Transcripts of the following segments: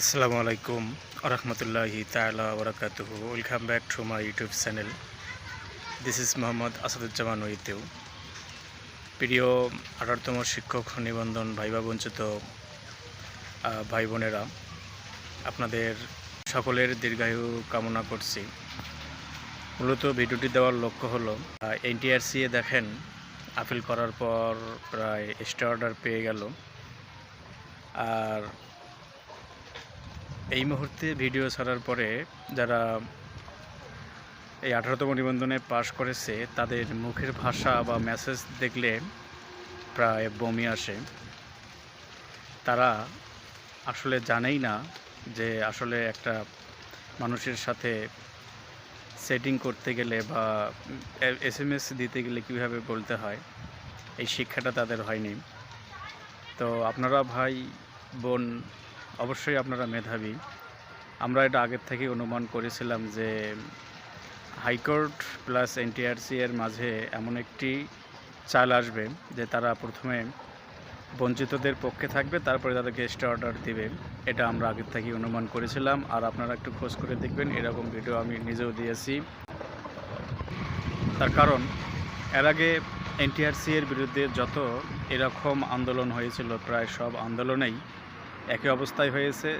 আসসালামু আলাইকুম আরহামতুল্লাহি তালা ওবরাকাত welcome back to my YouTube channel this is Mohammad Asaduzzaman ওইতেও প্রিয় আঠারোতম শিক্ষক নিবন্ধন ভাইবা বঞ্চিত ভাই বোনেরা, আপনাদের সকলের দীর্ঘায়ু কামনা করছি। মূলত ভিডিওটি দেওয়ার লক্ষ্য হলো এনটিআরসিএ দেখেন, আপিল করার পর প্রায় স্টে অর্ডার পেয়ে গেল। আর এই মুহূর্তে ভিডিও ছাড়ার পরে যারা এই আঠারোতম নিবন্ধনে পাশ করেছে, তাদের মুখের ভাষা বা মেসেজ দেখলে প্রায় বমি আসে। তারা আসলে জানেই না যে আসলে একটা মানুষের সাথে সেটিং করতে গেলে বা এস এম এস দিতে গেলে কীভাবে বলতে হয়, এই শিক্ষাটা তাদের হয়নি। তো আপনারা ভাই, বোন অবশ্যই আপনারা মেধাবী। আমরা এটা আগের থেকে অনুমান করেছিলাম যে হাইকোর্ট প্লাস এনটিআরসি এর মাঝে এমন একটি চাল আসবে যে তারা প্রথমে বঞ্চিতদের পক্ষে থাকবে, তারপরে তাদেরকে স্টে অর্ডার দিবে। এটা আমরা আগের থেকে অনুমান করেছিলাম। আর আপনারা একটু খোঁজ করে দেখবেন, এরকম ভিডিও আমি নিজেও দিয়েছি। তার কারণ, এর আগে এনটিআরসি এর বিরুদ্ধে যত এরকম আন্দোলন হয়েছিল, প্রায় সব আন্দোলনেই একই অবস্থায় হয়েছে।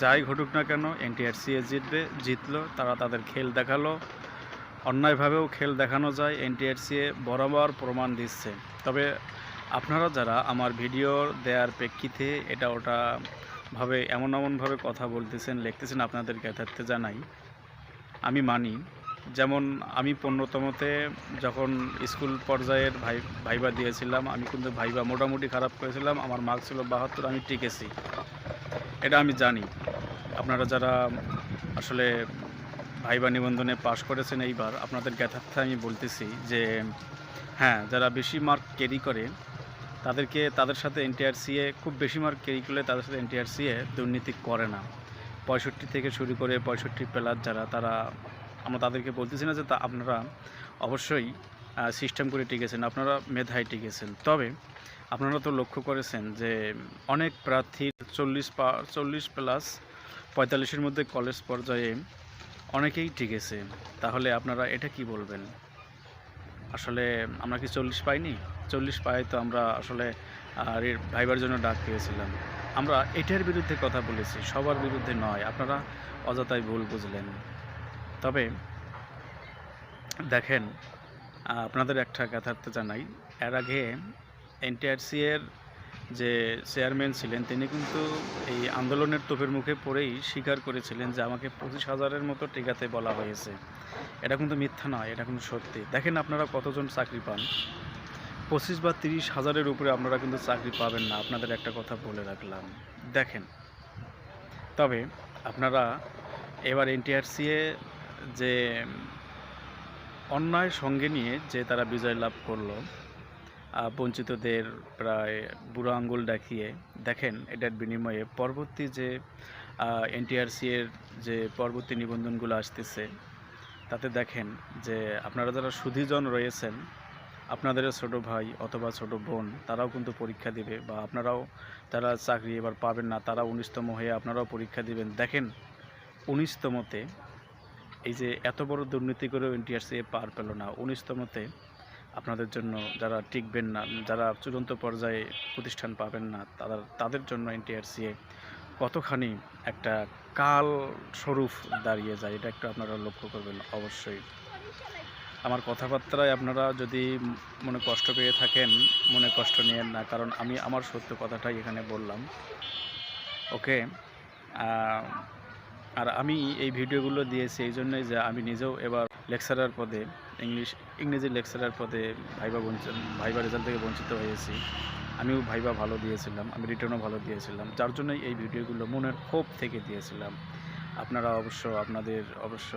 যাই ঘটুক না কেন এনটিআরসিএ জিতবে, জিতলো, তারা তাদের খেল দেখাল। অন্যায়ভাবেও খেল দেখানো যায় এনটিআরসিএ বরাবর প্রমাণ দিচ্ছে। তবে আপনারা যারা আমার ভিডিও দেওয়ার প্রেক্ষিতে এটা ওটা ভাবে এমন এমনভাবে কথা বলতেছেন, লিখতেছেন আপনাদের জ্ঞাতার্থে জানাই। আমি মানি যেমন আমি পণ্যতমতে যখন স্কুল পর্যায়ের ভাই, ভাইবা দিয়েছিলাম, আমি কিন্তু ভাইবা মোটামুটি খারাপ করেছিলাম। আমার মার্ক ছিল বাহাত্তর, আমি টিকেছি। এটা আমি জানি। আপনারা যারা আসলে ভাইবা নিবন্ধনে পাশ করেছেন এইবার, আপনাদের জ্ঞাতার্থে আমি বলতেছি যে হ্যাঁ যারা বেশি মার্ক ক্যারি করে, তাদেরকে, তাদের সাথে এনটিআরসিএ খুব বেশি মার্ক ক্যারি করলে তাদের সাথে এনটিআরসিএ দুর্নীতি করে না। পঁয়ষট্টি থেকে শুরু করে পঁয়ষট্টি প্লাস যারা, তারা আমরা তাদেরকে বলতেছি না যে তা আপনারা অবশ্যই সিস্টেম করে টিকেছেন, আপনারা মেধায় টিকেছেন। তবে আপনারা তো লক্ষ্য করেছেন যে অনেক প্রার্থী চল্লিশ পা, চল্লিশ প্লাস পঁয়তাল্লিশের মধ্যে কলেজ পর্যায়ে অনেকেই টিকেছে। তাহলে আপনারা এটা কি বলবেন? আসলে আমরা কি চল্লিশ পাইনি? চল্লিশ পাই তো আমরা আসলে আর ভাইবার জন্য ডাক পেয়েছিলাম। আমরা এটার বিরুদ্ধে কথা বলেছি, সবার বিরুদ্ধে নয়, আপনারা অযথাই ভুল বুঝলেন। তবে দেখেন আপনাদের একটা কথার্থে জানাই। এর আগে এনটিআরসি এর যে চেয়ারম্যান ছিলেন, তিনি কিন্তু এই আন্দোলনের তোপের মুখে পড়েই স্বীকার করেছিলেন যে আমাকে পঁচিশ হাজারের মতো টিকাতে বলা হয়েছে। এটা কিন্তু মিথ্যা নয়, এটা কিন্তু সত্যি। দেখেন আপনারা কতজন চাকরি পান। পঁচিশ বা তিরিশ হাজারের উপরে আপনারা কিন্তু চাকরি পাবেন না, আপনাদের একটা কথা বলে রাখলাম। দেখেন, তবে আপনারা এবার এনটিআরসিএ যে অন্যায় সঙ্গে নিয়ে যে তারা বিজয় লাভ করল বঞ্চিতদের প্রায় বুড়ো আঙ্গুল দেখিয়ে দেখেন এটার বিনিময়ে পরবর্তী যে এনটিআরসি এর যে পরবর্তী নিবন্ধনগুলো আসতেছে, তাতে দেখেন যে আপনারা যারা সুধীজন রয়েছেন আপনাদের ছোট ভাই অথবা ছোট বোন, তারাও কিন্তু পরীক্ষা দিবে বা আপনারাও তারা চাকরি এবার পাবেন না, তারা উনিশতম হয়ে আপনারাও পরীক্ষা দিবেন। দেখেন উনিশতমতে এই যে এত বড় দুর্নীতি করেও এনটিআরসি পার পেল না উনিশতমতে আপনাদের জন্য যারা টিকবেন না, যারা চূড়ান্ত পর্যায়ে প্রতিষ্ঠান পাবেন না, তাদের তাদের জন্য এনটিআরসিএ কতখানি একটা কাল স্বরূপ দাঁড়িয়ে যায়, এটা একটু আপনারা লক্ষ্য করবেন অবশ্যই। আমার কথাবার্তায় আপনারা যদি মনে কষ্ট পেয়ে থাকেন, মনে কষ্ট নিয়েন না, কারণ আমি আমার সত্য কথাটাই এখানে বললাম। ওকে? আর আমি এই ভিডিওগুলো দিয়েছি এই জন্যই যে আমি নিজেও এবার লেকচারার পদে ইংলিশ, ইংরেজি লেকচারার পদে ভাইবা বঞ্চিত ভাইবা রেজাল্ট থেকে বঞ্চিত হয়েছি। আমিও ভাইবা ভালো দিয়েছিলাম, আমি রিটার্নও ভালো দিয়েছিলাম। যার জন্যই এই ভিডিওগুলো মনের ক্ষোভ থেকে দিয়েছিলাম। আপনারা অবশ্য আপনাদের অবশ্য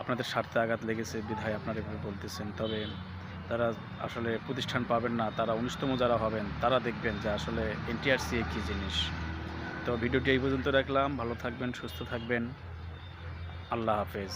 আপনাদের স্বার্থে আঘাত লেগেছে, বিধায় আপনারা এভাবে বলতেছেন। তবে তারা আসলে প্রতিষ্ঠান পাবেন না, তারা উনিশতম যারা হবেন, তারা দেখবেন যে আসলে এনটিআরসি কী জিনিস। তো ভিডিওটি এই পর্যন্ত রাখলাম। ভালো থাকবেন সুস্থ থাকবেন। আল্লাহ হাফেজ।